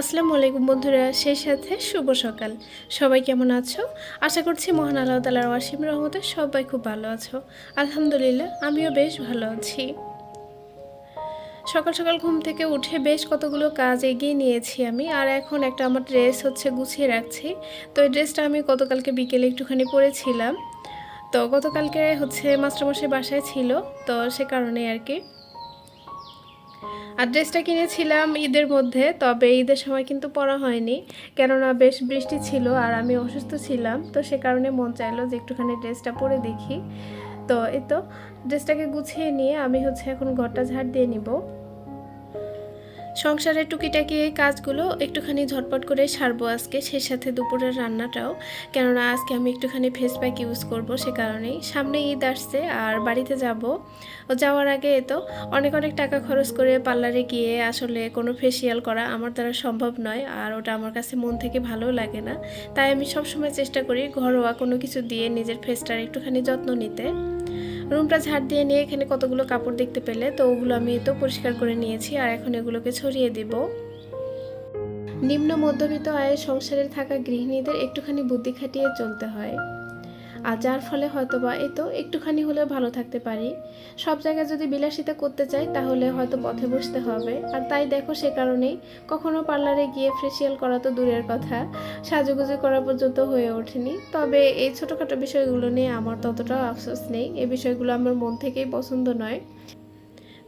আসসালামু আলাইকুম বন্ধুরা, সেই সাথে শুভ সকাল। সবাই কেমন আছো? আশা করছি মহান আল্লাহ তালার ওয়াসিম রহমতে সবাই খুব ভালো আছো। আলহামদুলিল্লাহ, আমিও বেশ ভালো আছি। সকাল সকাল ঘুম থেকে উঠে বেশ কতগুলো কাজ এগিয়ে নিয়েছি আমি, আর এখন একটা আমার ড্রেস হচ্ছে গুছিয়ে রাখছি। তো এই ড্রেসটা আমি গতকালকে বিকেলে একটুখানি পরেছিলাম। তো গতকালকে হচ্ছে মাস্টারমশাই বাসায় ছিল, তো সে কারণে আর কি। আর ড্রেসটা কিনেছিলাম ঈদের মধ্যে, তবে ঈদের সময় কিন্তু পরা হয়নি। কেননা বেশ বৃষ্টি ছিল আর আমি অসুস্থ ছিলাম, তো সে কারণে মন চাইলো যে একটুখানি ড্রেসটা পরে দেখি। তো এই তো, ড্রেসটাকে গুছিয়ে নিয়ে আমি হচ্ছে এখন ঘরটা ঝাড় দিয়ে নিব। সংসারের টুকিটাকি এই কাজগুলো একটুখানি ঝটপট করে সারবো আজকে, সেই সাথে দুপুরের রান্নাটাও। কেননা আজকে আমি একটুখানি ফেস প্যাক ইউজ করব সে কারণেই। সামনে ঈদ আসছে আর বাড়িতে যাব। ও যাওয়ার আগে তো অনেক অনেক টাকা খরচ করে পার্লারে গিয়ে আসলে কোনো ফেসিয়াল করা আমার দ্বারা সম্ভব নয় আর ওটা আমার কাছে মন থেকে ভালো লাগে না। তাই আমি সবসময় চেষ্টা করি ঘরোয়া কোনো কিছু দিয়ে নিজের ফেসটার একটুখানি যত্ন নিতে। রুমটা ঝাড় দিয়ে নিয়ে এখানে কতগুলো কাপড় দেখতে পেলে, তো ওগুলো আমি তো পরিষ্কার করে নিয়েছি আর এখন এগুলোকে ছড়িয়ে দিব। নিম্ন মধ্যবিত্ত আয়ের সংসারে থাকা গৃহিণীদের একটুখানি বুদ্ধি খাটিয়ে চলতে হয়। আর যার ফলে হয়তো বা এ তো একটুখানি হলেও ভালো থাকতে পারি। সব জায়গায় যদি বিলাসিতা করতে চাই, তাহলে হয়তো পথে বসতে হবে। আর তাই দেখো সে কারণেই কখনো পার্লারে গিয়ে ফেসিয়াল করা তো দূরের কথা, সাজুগুজু করা পর্যন্ত হয়ে ওঠেনি। তবে এই ছোটোখাটো বিষয়গুলো নিয়ে আমার ততটাও আফসোস নেই। এই বিষয়গুলো আমার মন থেকেই পছন্দ নয়।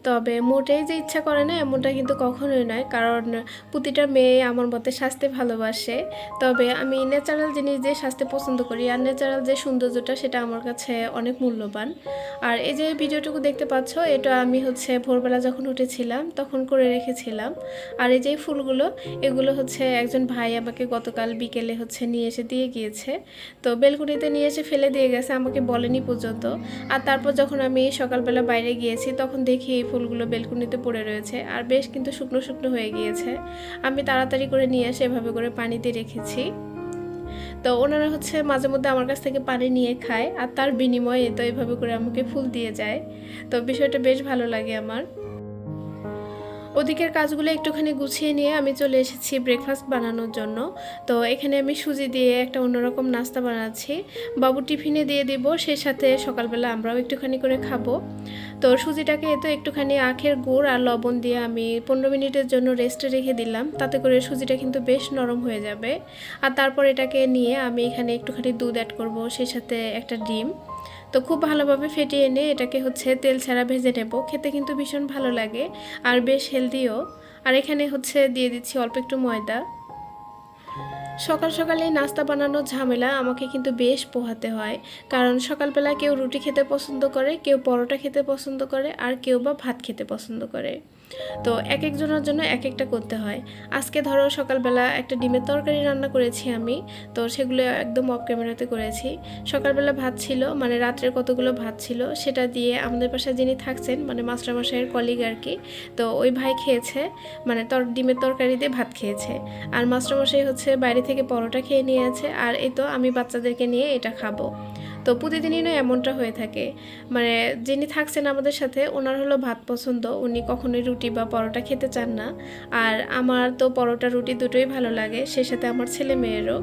তবে মোটেই যে ইচ্ছা করে না এমনটা কিন্তু কখনোই নয়। কারণ প্রতিটা মেয়ে আমার মতে স্বাস্থ্যে ভালোবাসে। তবে আমি ন্যাচারাল জিনিস দিয়ে স্বাস্থ্য পছন্দ করি আর ন্যাচারাল যে সৌন্দর্যটা সেটা আমার কাছে অনেক মূল্যবান। আর এই যে ভিডিওটুকু দেখতে পাচ্ছ, এটা আমি হচ্ছে ভোরবেলা যখন উঠেছিলাম তখন করে রেখেছিলাম। আর এই যে ফুলগুলো, এগুলো হচ্ছে একজন ভাই আমাকে গতকাল বিকেলে হচ্ছে নিয়ে এসে দিয়ে গিয়েছে। তো বেলকুনিতে নিয়ে এসে ফেলে দিয়ে গেছে, আমাকে বলেনি পর্যন্ত। আর তারপর যখন আমি সকালবেলা বাইরে গিয়েছি তখন দেখি এই ফুলগুলো বেলকুনিতে পড়ে রয়েছে আর বেশ কিন্তু শুকনো শুকনো হয়ে গিয়েছে। আমি তাড়াতাড়ি করে নিয়ে এসে এভাবে করে পানিতে রেখেছি। তো ওনারা হচ্ছে মাঝে মধ্যে আমার কাছ থেকে পানি নিয়ে খায় আর তার বিনিময়ে তো এভাবে করে আমাকে ফুল দিয়ে যায়। তো বিষয়টা বেশ ভালো লাগে আমার। ওদিকের কাজগুলো একটুখানি গুছিয়ে নিয়ে আমি চলে এসেছি ব্রেকফাস্ট বানানোর জন্য। তো এখানে আমি সুজি দিয়ে একটা অন্যরকম নাস্তা বানাচ্ছি। বাবু টিফিনে দিয়ে দিব সেই সাথে সকালবেলা আমরাও একটুখানি করে খাব। তো সুজিটাকে এতো একটুখানি আখের গুড় আর লবণ দিয়ে আমি পনেরো মিনিটের জন্য রেস্টে রেখে দিলাম। তাতে করে সুজিটা কিন্তু বেশ নরম হয়ে যাবে। আর তারপর এটাকে নিয়ে আমি এখানে একটুখানি দুধ অ্যাড করব সেই সাথে একটা ডিম। তো খুব ভালোভাবে ফেটিয়ে এনে এটাকে হচ্ছে তেল ছাড়া ভেজে নেব। খেতে কিন্তু ভীষণ ভালো লাগে আর বেশ হেলদিও। আর এখানে হচ্ছে দিয়ে দিচ্ছি অল্প একটু ময়দা। সকাল সকালে নাস্তা বানানোর ঝামেলা আমাকে কিন্তু বেশ পোহাতে হয়। কারণ সকালবেলা কেউ রুটি খেতে পছন্দ করে, কেউ পরোটা খেতে পছন্দ করে, আর কেউ বা ভাত খেতে পছন্দ করে। তো এক একজনের জন্য এক একটা করতে হয়। আজকে ধরো সকালবেলা একটা ডিমের তরকারি রান্না করেছি আমি, তো সেগুলো একদম অফ ক্যামেরাতে করেছি। সকালবেলা ভাত ছিল মানে রাত্রের কতগুলো ভাত ছিল সেটা দিয়ে আমাদের পাশে যিনি থাকছেন মানে মাস্টারমশাইয়ের কলিগ আর কি, তো ওই ভাই খেয়েছে মানে তর ডিমের তরকারি দিয়ে ভাত খেয়েছে। আর মাস্টারমশাই হচ্ছে বাইরে থেকে পরোটা খেয়ে নিয়েছে, আর এই তো আমি বাচ্চাদেরকে নিয়ে এটা খাব। তো প্রতিদিনই না এমনটা হয়ে থাকে। মানে যিনি থাকছেন আমাদের সাথে, ওনার হলো ভাত পছন্দ। উনি কখনোই রুটি বা পরোটা খেতে চান না। আর আমার তো পরোটা, রুটি দুটোই ভালো লাগে, সে সাথে আমার ছেলে মেয়েরও।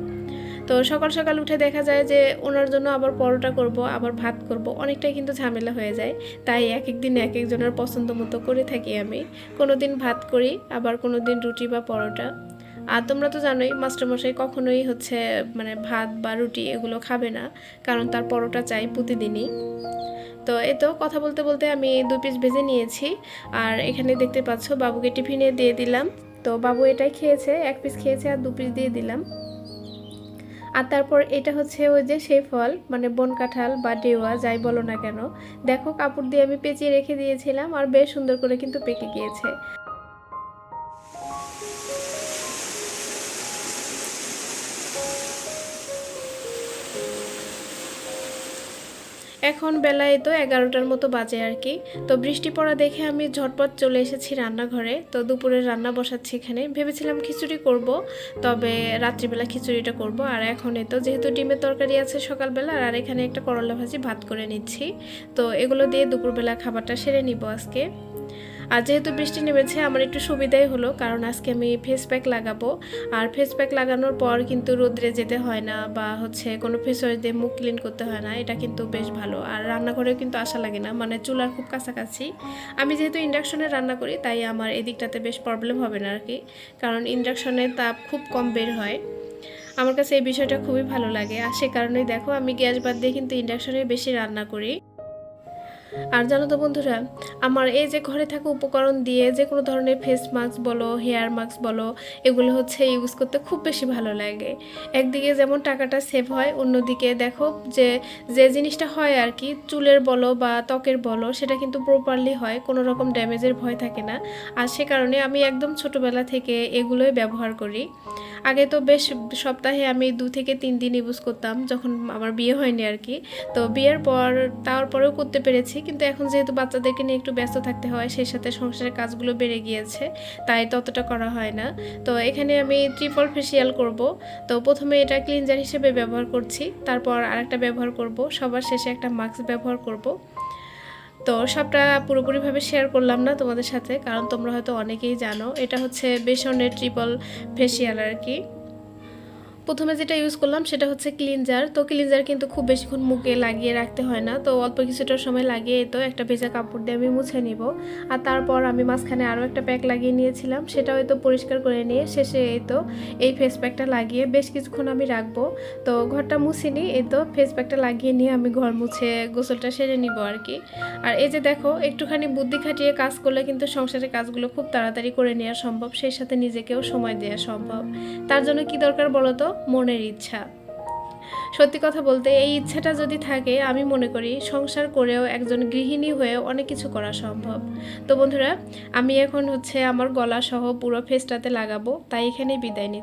তো সকাল সকাল উঠে দেখা যায় যে, ওনার জন্য আবার পরোটা করব, আবার ভাত করব, অনেকটাই কিন্তু ঝামেলা হয়ে যায়। তাই এক এক দিন এক একজনের পছন্দ মতো করে থাকি আমি। কোনো দিন ভাত করি, আবার কোনো দিন রুটি বা পরোটা। আর তোমরা তো জানোই মাস্টারমশাই কখনোই হচ্ছে মানে ভাত বা রুটি এগুলো খাবে না, কারণ তার পরোটা চাই প্রতিদিনই। তো এই তো কথা বলতে বলতে আমি দুই পিস ভেজে নিয়েছি, আর এখানে দেখতে পাচ্ছ বাবুকে টিফিনে দিয়ে দিলাম। তো বাবু এটাই খেয়েছে, এক পিস খেয়েছে আর দু পিস দিয়ে দিলাম। আর তারপর এটা হচ্ছে ওই যে সেই ফল মানে বন কাঁঠাল বা ডেওয়া, যাই বলো না কেন। দেখো কাপড় দিয়ে আমি পেঁচিয়ে রেখে দিয়েছিলাম আর বেশ সুন্দর করে কিন্তু পেকে গিয়েছে। এখন বেলায় তো এগারোটার মতো বাজে আর কি। তো বৃষ্টি পড়া দেখে আমি ঝটপট চলে এসেছি রান্নাঘরে। তো দুপুরে রান্না বসাচ্ছি এখানে। ভেবেছিলাম খিচুড়ি করব, তবে রাত্রিবেলা খিচুড়িটা করব। আর এখন তো যেহেতু ডিমের তরকারি আছে সকালবেলা, আর এখানে একটা করলা ভাজি ভাত করে নিচ্ছি। তো এগুলো দিয়ে দুপুরবেলা খাবারটা সেরে নিব আজকে। আর যেহেতু বৃষ্টি নেমেছে, আমার একটু সুবিধাই হলো, কারণ আজকে আমি ফেস প্যাক লাগাবো। আর ফেস প্যাক লাগানোর পর কিন্তু রোদ্রে যেতে হয় না বা হচ্ছে কোনো ফেস ওয়াশ দিয়ে মুখ ক্লিন করতে হয় না, এটা কিন্তু বেশ ভালো। আর রান্নাঘরেও কিন্তু আসা লাগে না মানে চুলার খুব কাছাকাছি। আমি যেহেতু ইন্ডাকশনে রান্না করি, তাই আমার এদিকটাতে বেশ প্রবলেম হবে না আর কি কারণ ইন্ডাকশনের তাপ খুব কম বের হয়। আমার কাছে এই বিষয়টা খুবই ভালো লাগে, আর সে কারণেই দেখো আমি গ্যাস বাদ দিয়ে কিন্তু ইন্ডাকশনে বেশি রান্না করি। আর জানো তো বন্ধুরা, আমার এই যে ঘরে থাকা উপকরণ দিয়ে যে কোনো ধরনের ফেস মাস্ক বলো হেয়ার মাস্ক বলো, এগুলো হচ্ছে ইউজ করতে খুব বেশি ভালো লাগে। একদিকে যেমন টাকাটা সেভ হয়, অন্যদিকে দেখো যে যে জিনিসটা হয় আর কি, চুলের বলো বা ত্বকের বলো, সেটা কিন্তু প্রপারলি হয়, কোনো রকম ড্যামেজের ভয় থাকে না। আর সে কারণে আমি একদম ছোটোবেলা থেকে এগুলোই ব্যবহার করি। আগে তো বেশ সপ্তাহে আমি দু থেকে তিন দিন ইউজ করতাম, যখন আমার বিয়ে হয়নি আর কি। তো বিয়ের পর, তারপরেও করতে পেরেছি কিন্তু এখন যেহেতু বাচ্চাদেরকে নিয়ে একটু ব্যস্ত থাকতে হয়, সেই সাথে সংসারের কাজগুলো বেড়ে গিয়েছে, তাই ততটা করা হয় না। তো এখানে আমি ট্রিপল ফেসিয়াল করব। তো প্রথমে এটা ক্লিনজার হিসেবে ব্যবহার করছি, তারপর আরেকটা ব্যবহার করব। সবার শেষে একটা মাস্ক ব্যবহার করব। তো সবটা পুরোপুরিভাবে শেয়ার করলাম না তোমাদের সাথে, কারণ তোমরা হয়তো অনেকেই জানো, এটা হচ্ছে বেসনের ট্রিপল ফেসিয়াল আর কি। প্রথমে যেটা ইউজ করলাম সেটা হচ্ছে ক্লিনজার তো ক্লিনজার কিন্তু খুব বেশিক্ষণ মুখে লাগিয়ে রাখতে হয় না। তো অল্প কিছুটা সময় লাগিয়ে তো একটা ভেজা কাপড় দিয়ে আমি মুছে নিব। আর তারপর আমি মাঝখানে আরও একটা প্যাক লাগিয়ে নিয়েছিলাম। সেটাও তো পরিষ্কার করে নিয়ে শেষে এই তো এই ফেস প্যাকটা লাগিয়ে বেশ কিছুক্ষণ আমি রাখব। তো ঘরটা মুছিনি এই তো ফেস প্যাকটা লাগিয়ে নিয়ে আমি ঘর মুছে গোসলটা সেরে নিব আর কি। আর এই যে দেখো, একটুখানি বুদ্ধি খাটিয়ে কাজ করলে কিন্তু সংসারের কাজগুলো খুব তাড়াতাড়ি করে নেওয়া সম্ভব। সেই সাথে নিজেকেও সময় দেওয়া সম্ভব। তার জন্য কি দরকার বলো তো? মনের ইচ্ছা। সত্যি কথা বলতে, এই ইচ্ছাটা যদি থাকে, আমি মনে করি সংসার করেও একজন গৃহিণী হয়ে অনেক কিছু করা সম্ভব। তো বন্ধুরা, আমি এখন হচ্ছে আমার গলা সহ পুরো ফেসটাতে লাগাবো, তাই এখানেই বিদায় নিচ্ছি।